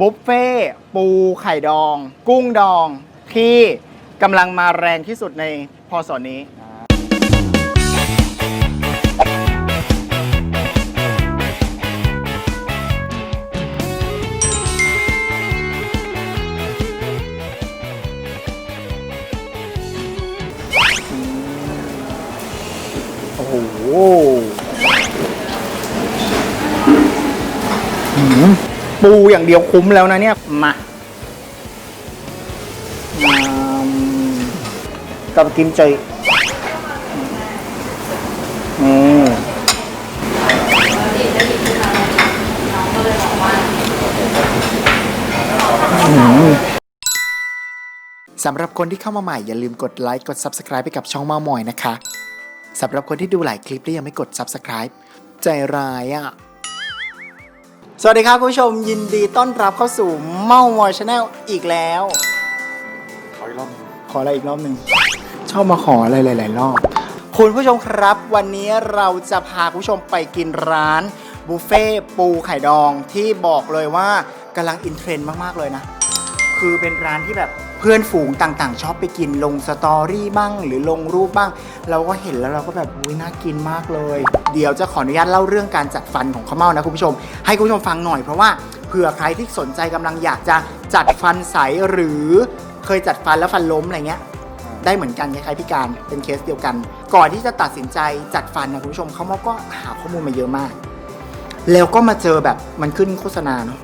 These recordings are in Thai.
บุฟเฟ่ต์ปูไข่ดอง กุ้งดองที่กำลังมาแรงที่สุดในพศนี้ ปูอย่างเดียวคุ้มแล้วนะเนี่ยมามากับกิมจิอืมสำหรับคนที่เข้ามาใหม่อย่าลืมกดไลค์กด Subscribe ไปกับช่องเมามอยนะคะ สำหรับคนที่ดูหลายคลิปแล้วยังไม่กด Subscribe ใจร้ายอะ่ะ สวัสดีครับคุณผู้ชมยินดีต้อนรับเข้าสู่เม่ามอยชาแนลอีกแล้ว ขออีกรอบขออะไรอีกรอบหนึ่งชอบมาขออะไรหลาย ๆ รอบ คุณผู้ชมครับ วันนี้เราจะพาคุณผู้ชมไปกินร้านบุฟเฟ่ต์ปูไข่ดองที่บอกเลยว่ากำลังอินเทรนด์มาก ๆ เลยนะ คือเป็นร้านที่แบบเพื่อนฝูงต่างๆ ชอบไปกินลงสตอรี่บ้างหรือลงรูปบ้าง เราก็เห็นแล้วเราก็แบบอุ้ยน่ากินมากเลย เดี๋ยวจะขออนุญาตเล่าเรื่องการจัดฟันของข้าวเม่านะคุณผู้ชม ให้คุณผู้ชมฟังหน่อยเพราะว่าเผื่อใครที่สนใจกำลังอยากจะจัดฟันใสหรือเคยจัดฟันแล้วฟันล้มอะไรเงี้ยได้เหมือนกันคล้ายๆพี่การเป็นเคสเดียวกัน ก่อนที่จะตัดสินใจจัดฟันนะคุณผู้ชมเขามาก็หาข้อมูลมาเยอะมาก แล้วก็มาเจอแบบมันขึ้นโฆษณาเนาะ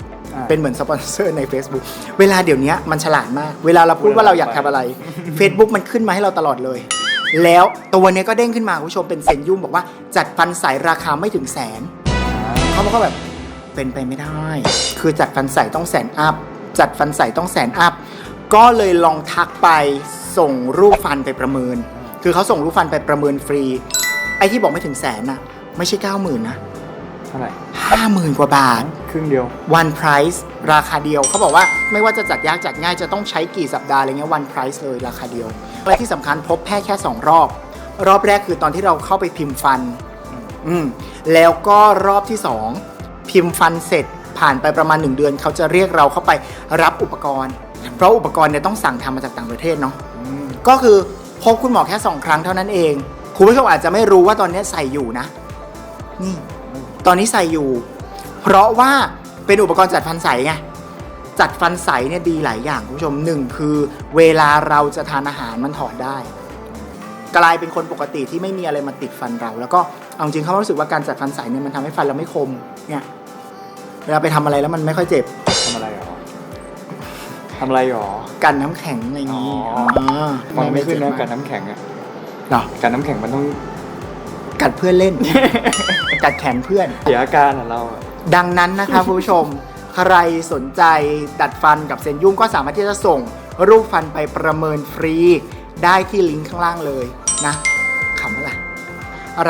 เป็นเหมือนสปอนเซอร์ใน Facebook เวลาเดี๋ยวนี้มันฉลาดมาก เวลาเราพูดว่าเราอยากทำอะไร Facebook มันขึ้นมาให้เราตลอดเลย แล้วตัวเนี้ยก็เด้งขึ้นมาคุณผู้ชมเป็นเซนยุ่มบอกว่าจัดฟันใสราคาไม่ถึงแสนเขาก็แบบเป็นไปไม่ได้ คือจัดฟันใสต้องแสนอัพ จัดฟันใสต้องแสนอัพ ก็เลยลองทักไปส่งรูปฟันไปประเมิน คือเขาส่งรูปฟันไปประเมินฟรี ไอ้ที่บอกไม่ถึงแสนน่ะไม่ใช่9 0,000นะเท่าไหร่50,000กว่าบาท ครึ่งเดียว one price ราคาเดียวเขาบอกว่าไม่ว่าจะจัดยากจัดง่ายจะต้องใช้กี่สัปดาห์อะไรเงี้ย one price เลยราคาเดียวและที่สำคัญพบแพทย์แค่ 2 รอบ รอบแรกคือตอนที่เราเข้าไปพิมพ์ฟัน อืมแล้วก็รอบที่ 2 พิมพ์ฟันเสร็จผ่านไปประมาณ 1 เดือน เขาจะเรียกเราเข้าไปรับอุปกรณ์ เพราะอุปกรณ์เนี่ยต้องสั่งทำมาจากต่างประเทศเนาะก็คือพบคุณหมอแค่2ครั้งเท่านั้นเอง คุณผู้ชมอาจจะไม่รู้ว่าตอนนี้ใส่อยู่นะ นี่ ตอนนี้ใส่อยู่ เพราะว่าเป็นอุปกรณ์จัดฟันใสไงจัดฟันใสเนี่ยดีหลายอย่างคุณผู้ชมหนึ่งคือเวลาเราจะทานอาหารมันถอดได้ กลายเป็นคนปกติที่ไม่มีอะไรมาติดฟันเรา แล้วก็เอาจริงเขารู้สึกว่าการจัดฟันใสเนี่ยมันทำให้ฟันเราไม่คมเนี่ยเวลาไปทำอะไรแล้วมันไม่ค่อยเจ็บทำอะไรหรอทำอะไรหรอกันน้ำแข็งอะไรอย่างงี้อ๋อาฟังไม่ขึ้นนะเจ็บการน้ำแข็งอะเหรอการน้ำแข็งมันต้อง กัดเพื่อนเล่น กัดแขนเพื่อน เสียอาการอะเราอะดังนั้นนะคะคุณผู้ชม ใครสนใจดัดฟันกับเซนยุ่งก็สามารถที่จะส่งรูปฟันไปประเมินฟรี ได้ที่ลิงก์ข้างล่างเลยนะขำอะไร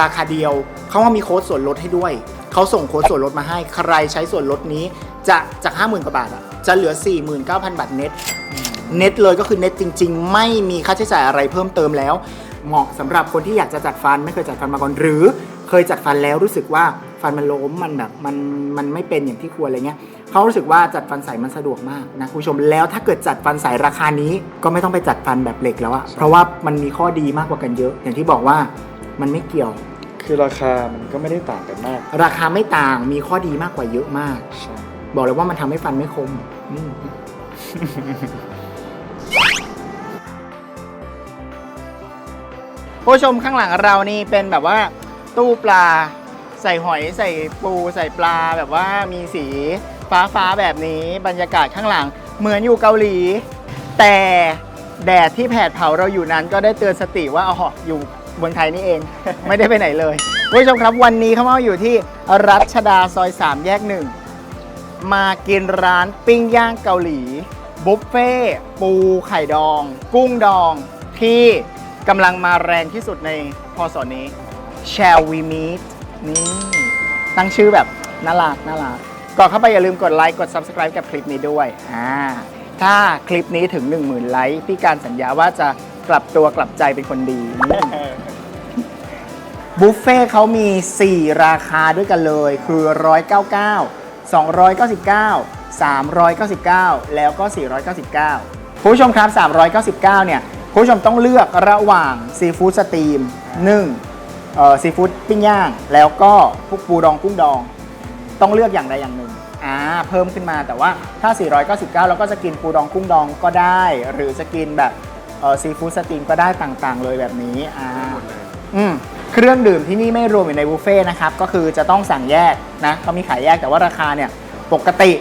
ราคาเดียวเขาว่ามีโค้ดส่วนลดให้ด้วย เขาส่งโค้ดส่วนลดมาให้ ใครใช้ส่วนลดนี้จะจาก 50,000กว่าบาทอะจะเหลือ 49,000 บาทเน็ต เน็ตเลยก็คือเน็ตจริง ๆ ไม่มีค่าใช้จ่ายอะไรเพิ่มเติมแล้ว เหมาะสำหรับคนที่อยากจะจัดฟันไม่เคยจัดฟันมาก่อนหรือ เคยจัดฟันแล้วรู้สึกว่าฟันมันล้มมันแบบมันมันไม่เป็นอย่างที่ควรอะไรเงี้ยเขารู้สึกว่าจัดฟันใสมันสะดวกมากนะคุณผู้ชมแล้วถ้าเกิดจัดฟันใสราคานี้ก็ไม่ต้องไปจัดฟันแบบเหล็กแล้วอะเพราะว่ามันมีข้อดีมากกว่ากันเยอะ อย่างที่บอกว่ามันไม่เกี่ยว คือราคามันก็ไม่ได้ต่างกันมาก ราคาไม่ต่างมีข้อดีมากกว่าเยอะมากใช่บอกเลยว่ามันทำให้ฟันไม่คม ผู้ชมข้างหลังเรานี่เป็นแบบว่าตู้ปลาใส่หอยใส่ปูใส่ปลาแบบว่ามีสีฟ้าฟ้าๆแบบนี้บรรยากาศข้างหลังเหมือนอยู่เกาหลี แต่แดดที่แผดเผาเราอยู่นั้นก็ได้เตือนสติว่าอ๋ออยู่เมืองไทยนี่เอง ไม่ได้ไปไหนเลยผู้ชมครับวันนี้เขามาอยู่ที่รัชดาซอย 3 แยกหนึ่งมากินร้านปิ้งย่างเกาหลีบุฟเฟ่ปูไข่ดอง กุ้งดองที่ กำลังมาแรงที่สุดในพศนี้ Shall we meet นี่ตั้งชื่อแบบน่ารักน่ารักก่อนเข้าไปอย่าลืมกดไลค์กด Subscribe กับคลิปนี้ด้วยอ่าถ้าคลิปนี้ถึง 10,000ไลค์พี่การสัญญาว่าจะกลับตัวกลับใจเป็นคนดีบุฟเฟ่เขามี 4 ราคาด้วยกันเลย คือ 199 299 399 แล้วก็ 499 ผู้ชมครับ 399 เนี่ย คุณผู้ชมต้องเลือกระหว่างซีฟู้ดสตรีมนึ่งเอ่อซีฟู้ดปิ้งย่าง แล้วก็พวกปูดองกุ้งดอง ต้องเลือกอย่างใดอย่างหนึ่งอ่าเพิ่มขึ้นมาแต่ว่าถ้า 499 เราก็จะกินปูดองกุ้งดองก็ได้ หรือจะกินแบบเออซีฟู้ดสตรีมก็ได้ต่างๆ เลยแบบนี้อ่าอืมเครื่องดื่มที่นี่ไม่รวมอยู่ในบุฟเฟ่ต์นะครับ ก็คือจะต้องสั่งแยกนะเขามีขายแยกแต่ว่าราคาเนี่ยปกติ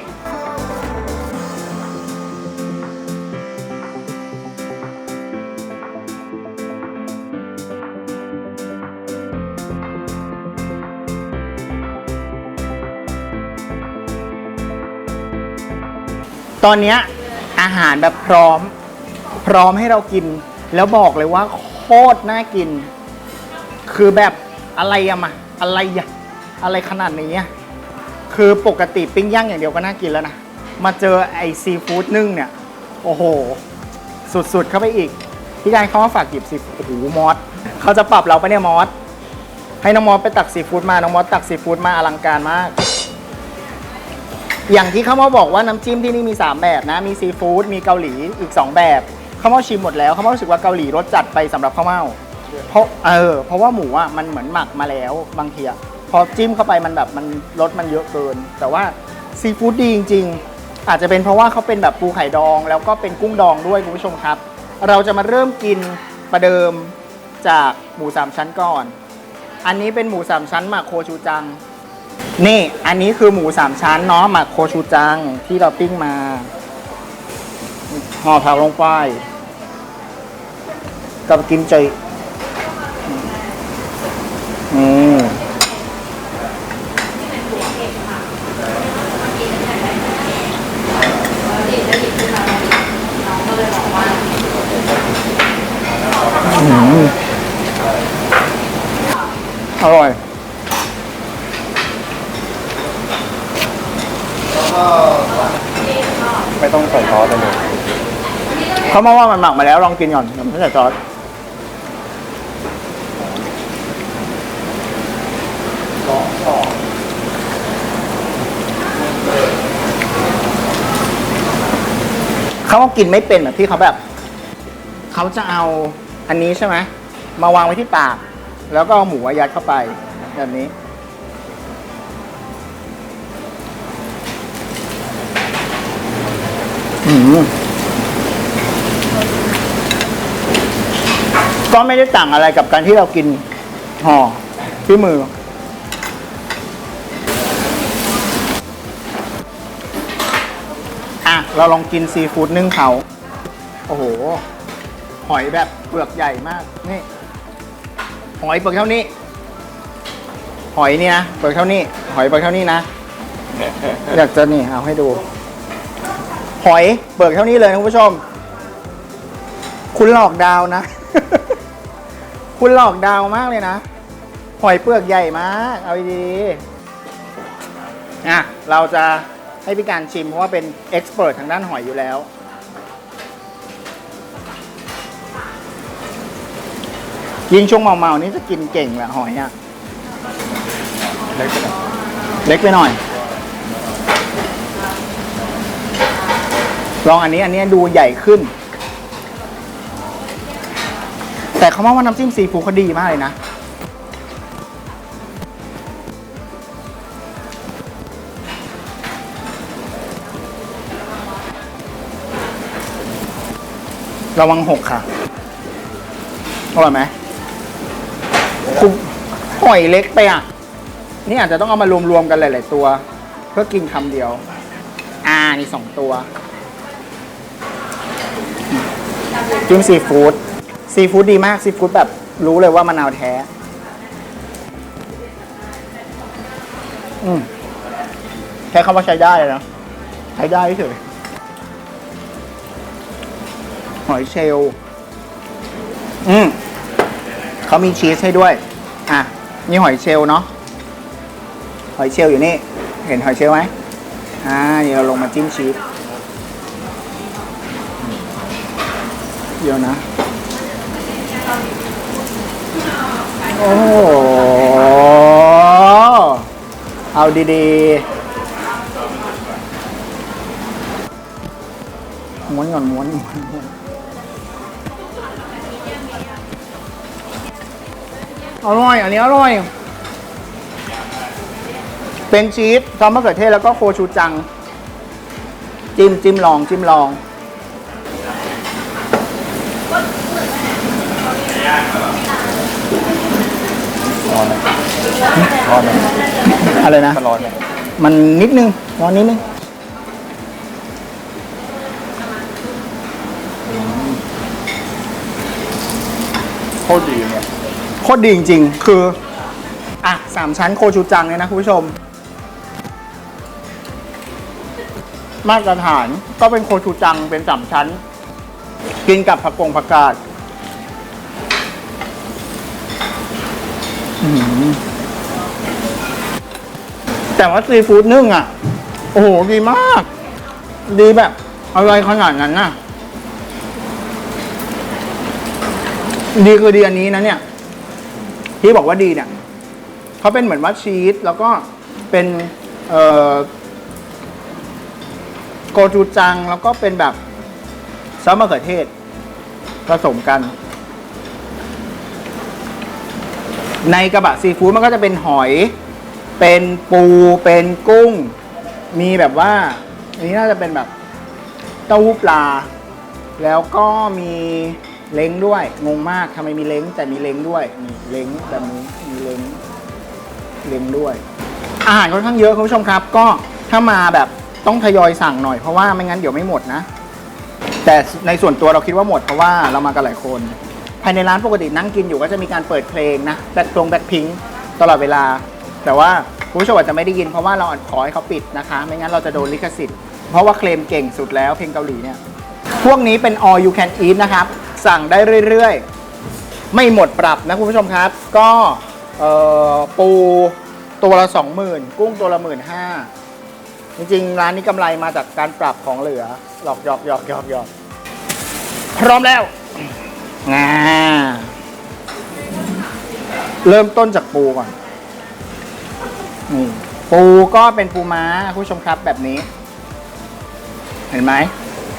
ตอนเนี้ยอาหารแบบพร้อม พร้อมให้เรากิน แล้วบอกเลยว่าโคตรน่ากิน คือแบบอะไรอะมาอะไรอะอะไรขนาดนี้อะคือปกติปิ้งย่างอย่างเดียวก็น่ากินแล้วนะ มาเจอไอซีฟู้ดนึ่งเนี่ย โอ้โห สุดๆเข้าไปอีก พี่การเขามาฝากหยิบซีโอ้โหมอสเขาจะปรับเราไปะเนี่ยมอสให้น้องมอสไปตักซีฟู้ดมา น้องมอสตักซีฟู้ดมาอลังการมาก อย่างที่เขามาบอกว่าน้ำจิ้มที่นี่มี 3 แบบนะ มีซีฟู้ด มีเกาหลีอีก 2 แบบเขามาชิมหมดแล้วเขามารู้สึกว่าเกาหลีรสจัดไปสำหรับข้าวเม่าเพราะเออเพราะว่าหมูอะมันเหมือนหมักมาแล้วบางทีอะพอจิ้มเข้าไปมันแบบมันรสมันเยอะเกิน แต่ว่าซีฟู้ดดีจริง ๆ อาจจะเป็นเพราะว่าเขาเป็นแบบปูไข่ดอง แล้วก็เป็นกุ้งดองด้วยคุณผู้ชมครับ เราจะมาเริ่มกินประเดิมจากหมูสามชั้นก่อน อันนี้เป็นหมูสามชั้นหมักโคชูจัง นี่อันนี้คือหมูสามชั้นเนาะหมักโคชูจังที่เราปิ้งมาห่อผักลงไป กับกิมจิอืมอืมอร่อย ไม่ต้องใส่ซอสเลย เขามาว่ามันหมักมาแล้วลองกินก่อนเดี๋ยวไม่ใส่ซอสเขาก็กินไม่เป็นแบบที่เขาแบบ เขาจะเอาอันนี้ใช่ไหมมาวางไว้ที่ปาก แล้วก็เอาหมูยัดเข้าไปแบบนี้ อืม ก็ไม่ได้ต่างอะไรกับการที่เรากินห่อที่มือ อะ เราลองกินซีฟู้ดนึ่งเขา โอ้โห หอยแบบเปลือกใหญ่มาก นี่ หอยเปลือกเท่านี้ หอยเนี่ยนะเปลือกเท่านี้ หอยเปลือกเท่านี้นะ อยากจะนี่เอาให้ดู หอยเปลือกเท่านี้เลยนะคุณผู้ชม คุณหลอกดาวนะ คุณหลอกดาวมากเลยนะ หอยเปลือกใหญ่มาก เอาดีๆอะเราจะให้พี่การชิมเพราะว่าเป็นเอ็กซ์เพรสทางด้านหอยอยู่แล้วยิ่งช่วงเมาๆนี่จะกินเก่งแหละหอยอะ เล็กไปหน่อยเล็กไปหน่อยลองอันนี้อันนี้ดูใหญ่ขึ้น แต่เขาว่าน้ำจิ้มซีฟู้ดเขาดีมากเลยนะ ระวังหกค่ะ อร่อยไหมคุณหอยเล็กไปอะ นี่อาจจะต้องเอามารวมๆกันหลาย ๆ ตัว เพื่อกินคำเดียว อ่า นี่สองตัว จิ้มซีฟู้ด ซีฟู้ดดีมากซีฟู้ดแบบรู้เลยว่ามะนาวแท้ อืมใช้คำว่าใช้ได้เลยนะใช้ได้เฉยหอยเชลล์อืมเขามีชีสให้ด้วย อะ นี่หอยเชลล์เนาะหอยเชลล์อยู่นี่ เห็นหอยเชลล์ไหมอ่าเดี๋ยวเราลงมาจิ้มชีสเดี๋ยวนะ โอ้โห เอาดีๆ ม้วนก่อนม้วนม้วนม้วนอร่อย อันนี้อร่อย เป็นชีสซอสมะเขือเทศแล้วก็โคชูจัง จิ้มจิ้มลอง จิ้มลอง ร้อนไหมร้อนไหมอะไรนะ มันร้อนไหมมันนิดนึงร้อนนิดนึงโคตรดีเนี่ยโคตรดีจริง ๆ คือ อะสามชั้นโคชูจังเนี่ยนะคุณผู้ชม มาตรฐานก็เป็นโคชูจังเป็นสามชั้น กินกับผักกงผักกาดอื้อหือ แต่ว่าซีฟู้ดนึ่งอะ โอ้โห ดีมาก ดีแบบอะไรขนาดนั้นน่ะ ดีคือดีอันนี้นะเนี่ย ที่บอกว่าดีเนี่ยเขาเป็นเหมือนว่าชีสแล้วก็เป็น เอ่อโกจูจังแล้วก็เป็นแบบซอสมะเขือเทศผสมกัน ในกระบะซีฟู้ดมันก็จะเป็นหอย เป็นปูเป็นกุ้ง มีแบบว่า อันนี้น่าจะเป็นแบบเต้าหู้ปลา แล้วก็มีเล้งด้วย งงมากทำไมมีเล้งแต่มีเล้งด้วยนี่เล้งแบบนี้มีเล้งเล้งด้วย อาหารค่อนข้างเยอะคุณผู้ชมครับ ก็ถ้ามาแบบต้องทยอยสั่งหน่อยเพราะว่าไม่งั้นเดี๋ยวไม่หมดนะ แต่ในส่วนตัวเราคิดว่าหมดเพราะว่าเรามากันหลายคน ภายในร้านปกตินั่งกินอยู่ก็จะมีการเปิดเพลงนะแบ็คตรงแบ็คพิงตลอดเวลา แต่ว่าคุณผู้ชมอาจจะไม่ได้ยินเพราะว่าเราขอให้เขาปิดนะคะ ไม่งั้นเราจะโดนลิขสิทธิ์เพราะว่าเคลมเก่งสุดแล้วเพลงเกาหลีเนี่ยพวกนี้เป็น all you can eat นะครับ สั่งได้เรื่อยๆ ไม่หมดปรับนะคุณผู้ชมครับ ก็ปูตัวละ 20,000 กุ้งตัวละ 15,000จริงๆ ร้านนี้กำไรมาจากการปรับของเหลือหลอกหยอกหยอกหยอกหยอกพร้อมแล้ว งาเริ่มต้นจากปูก่อนนี่ปูก็เป็นปูม้าคุณผู้ชมครับแบบนี้ เห็นไหม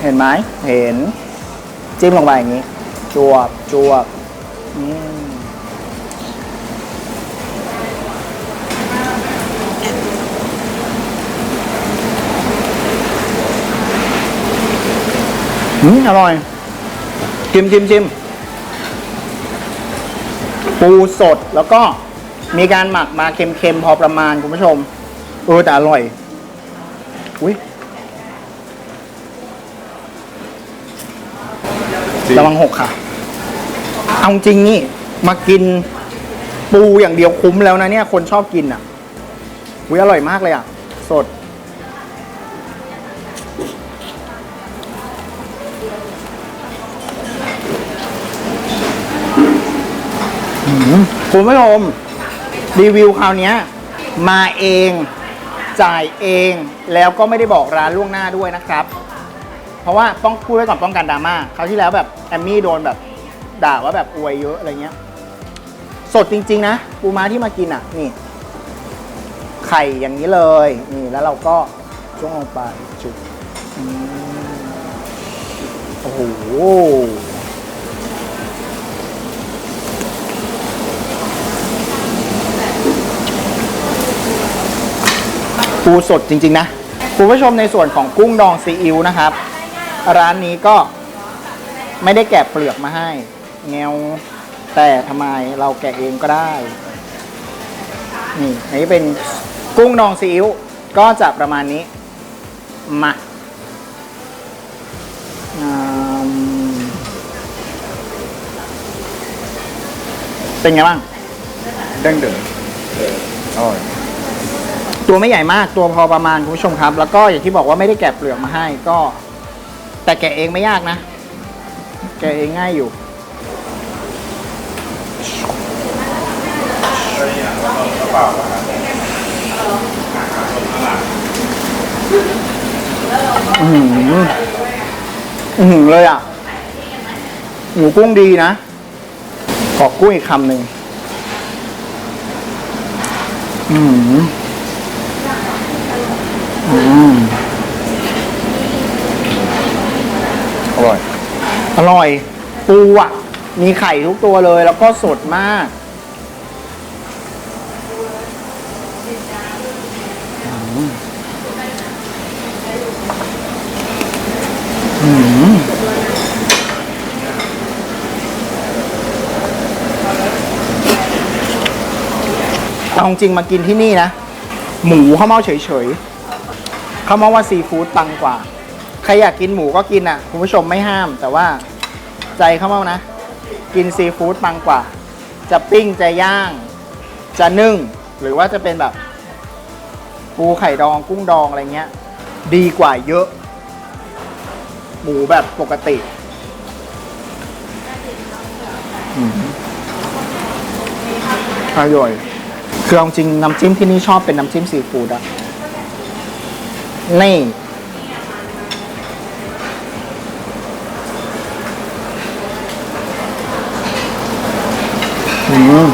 เห็นไหม เห็น จิ้มลงไปอย่างนี้ จวบจวบอืมอืมอร่อย จิ้มจิ้มจิ้ม ปูสดแล้วก็มีการหมักมาเค็มๆพอประมาณคุณผู้ชมเออแต่อร่อยอุ้ยดีระวังหกค่ะ เอาจริงนี่มากินปูอย่างเดียวคุ้มแล้วนะเนี่ย คนชอบกินอะอุ้ยอร่อยมากเลยอะ สด คุณผู้ชมรีวิวคราวนี้มาเองจ่ายเองแล้วก็ไม่ได้บอกร้านล่วงหน้าด้วยนะครับ เพราะว่าต้องพูดไว้ก่อนป้องกันดราม่าคราวที่แล้วแบบแอมมี่โดนแบบด่าว่าแบบอวยเยอะอะไรเงี้ย สดจริง ๆ นะ ปูม้าที่มากินอะ นี่ ไข่อย่างนี้เลย นี่แล้วเราก็จ้วงลงไปจุดโอ้โห ปูสดจริง ๆ นะคุณผู้ชมในส่วนของกุ้งดองซีอิ๊วนะครับ ร้านนี้ก็ไม่ได้แกะเปลือกมาให้แงวแต่ทำไมเราแกะเองก็ได้ นี่อันนี้เป็นกุ้งดองซีอิ๊วก็จะประมาณนี้ มาอืมเป็นไงบ้างเด้งเดือดอร่อย ตัวไม่ใหญ่มากตัวพอประมาณคุณผู้ชมครับ แล้วก็อย่างที่บอกว่าไม่ได้แกะเปลือกมาให้ก็ แต่แกะเองไม่ยากนะ แกะเองง่ายอยู่ อือหืออือหือเลยอะ หมูกุ้งดีนะ ขอกุ้งอีกคำหนึ่งอือืม อร่อย อร่อย ปูอะ มีไข่ทุกตัวเลยแล้วก็สดมาก อืมเอาจริงมากินที่นี่นะ หมูข้าวเม่าเฉยๆข้าวเม่าว่าซีฟู้ดปังกว่า ใครอยากกินหมูก็กินอะ คุณผู้ชมไม่ห้าม แต่ว่าใจเข้าเมานะ กินซีฟู้ดปังกว่า จะปิ้งจะย่าง จะนึ่ง หรือว่าจะเป็นแบบปูไข่ดองกุ้งดองอะไรเงี้ย ดีกว่าเยอะ หมูแบบปกติอืมอร่อยคือเอาจริงน้ำจิ้มที่นี่ชอบเป็นน้ำจิ้มซีฟู้ดอะนี่ อืม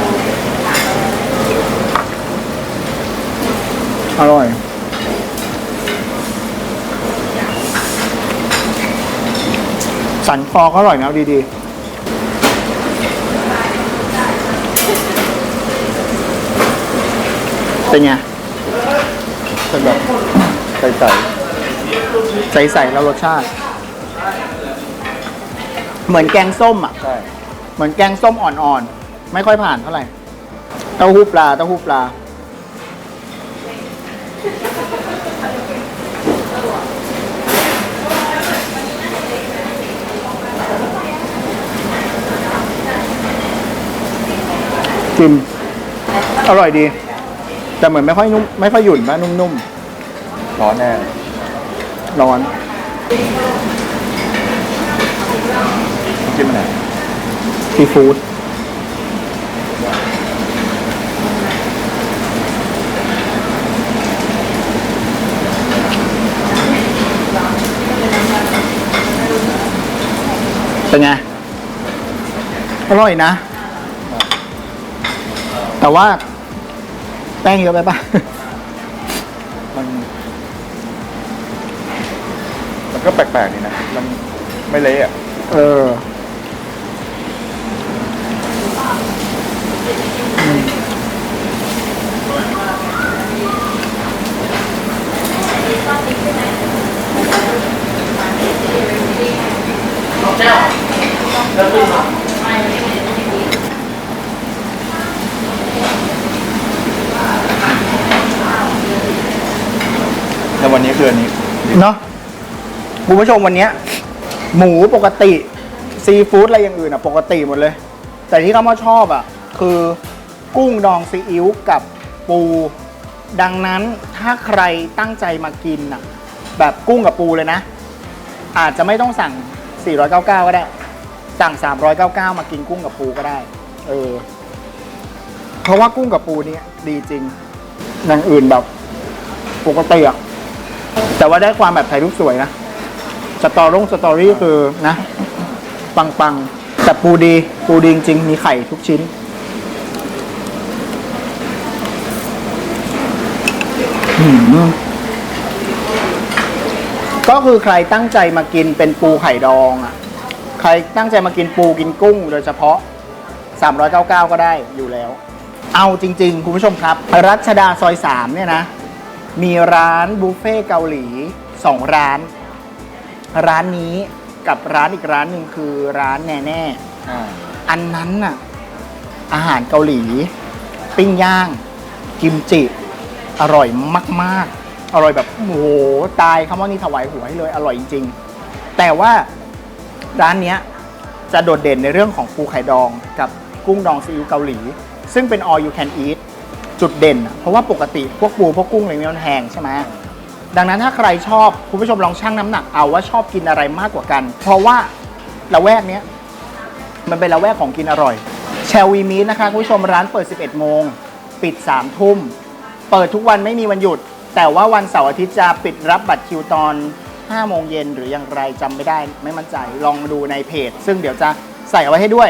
อร่อย สันคอก็อร่อยนะเอาดีๆเป็นไงเป็นแบบใสใสๆแล้วรสชาติ เหมือนแกงส้มอะๆใช่เหมือนแกงส้มอ่อนๆ ไม่ค่อยผ่านเท่าไหร่ เต้าหู้ปลา เต้าหู้ปลา กิน อร่อยดี แต่เหมือนไม่ค่อยนุ่ม ไม่ค่อยหยุ่นนะนุ่มร้อนแน่ๆ ร้อน จิ้มไหนซีฟู้ด เป็นไง อร่อยนะ แต่ว่า แป้งเยอะไปปะมัน มันก็แปลกๆนี่นะ มันไม่เละอะ เออ แล้ววันนี้คืออันนี้ เนาะคุณผู้ชมวันเนี้ย หมูปกติซีฟู้ดอะไรอย่างอื่นอะ ปกติหมดเลย แต่ที่เขามาชอบอะ คือกุ้งดองซีอิ๊วกับปู ดังนั้นถ้าใครตั้งใจมากินอะ แบบกุ้งกับปูเลยนะ อาจจะไม่ต้องสั่ง 499 ก็ได้ สั่ง 399 มากินกุ้งกับปูก็ได้ เออ เพราะว่ากุ้งกับปูเนี่ยดีจริง อย่างอื่นแบบปกติอะแต่ว่าได้ความแบบถ่ายรูปสวยนะ สตอร่งสตอรี่คือนะ ปังปังๆแต่ปูดี ปูดีจริง มีไข่ทุกชิ้น ก็คือใครตั้งใจมากินเป็นปูไข่ดองอะ ใครตั้งใจมากินปูกินกุ้งโดยเฉพาะ 399 ก็ได้อยู่แล้ว เอาจริง ๆ คุณผู้ชมครับ รัชดาซอย 3 เนี่ยนะ มีร้านบุฟเฟ่เกาหลีสองร้าน ร้านนี้กับร้านอีกร้านหนึ่งคือร้านแน่แน่อ่าๆอันนั้นน่ะ อาหารเกาหลี ปิ้งย่าง กิมจิ อร่อยมาก ๆ อร่อยแบบโอ้โหตายคำว่านี่ถวายหัวให้เลย อร่อยจริง ๆ แต่ว่า ร้านเนี้ยจะโดดเด่นในเรื่องของปูไข่ดองกับกุ้งดองซีอิ๊วเกาหลี ซึ่งเป็น all you can eat จุดเด่น เพราะว่าปกติพวกปูพวกกุ้งอะไรนี้มันแพงใช่ไหมดังนั้นถ้าใครชอบคุณผู้ชมลองชั่งน้ำหนักเอาว่าชอบกินอะไรมากกว่ากัน เพราะว่าละแวกเนี้ยมันเป็นละแวกของกินอร่อย แชลวีมีนะคะคุณผู้ชมร้านเปิด 11 โมง ปิด 3 ทุ่ม เปิดทุกวันไม่มีวันหยุด แต่ว่าวันเสาร์อาทิตย์จะปิดรับบัตรคิวตอน 5 โมงเย็นหรืออย่างไรจำไม่ได้ไม่มั่นใจลองดูในเพจ ซึ่งเดี๋ยวจะใส่เอาไว้ให้ด้วย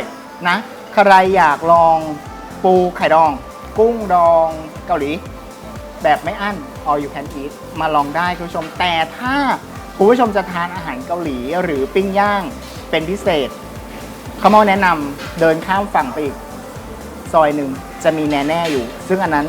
นะ ใครอยากลองปูไข่ดอง กุ้งดองเกาหลี แบบไม่อั้น all you can eat มาลองได้คุณผู้ชม แต่ถ้าคุณผู้ชมจะทานอาหารเกาหลีหรือปิ้งย่างเป็นพิเศษเขามาแนะนำเดินข้ามฝั่งไปอีก ซอยหนึ่งจะมีแน่แน่อยู่ ซึ่งอันนั้น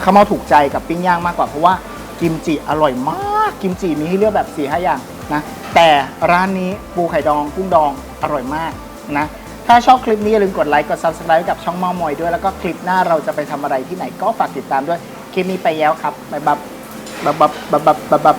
เขามาถูกใจกับปิ้งย่างมากกว่าเพราะว่ากิมจิอร่อยมาก กิมจิมีให้เลือกแบบ4ี่ห้าอย่างนะ แต่ร้านนี้ปูไข่ดองกุ้งดองอร่อยมากนะ ถ้าชอบคลิปนี้อย่าลืมกดไลค์กด Subscribe กับช่องเมามอยด้วย แล้วก็คลิปหน้าเราจะไปทำอะไรที่ไหนก็ฝากติดตามด้วย คลิปนี้ไปแล้วครับบ๊ายบับบ๊ายบับบ๊ายบับบ๊ายบับ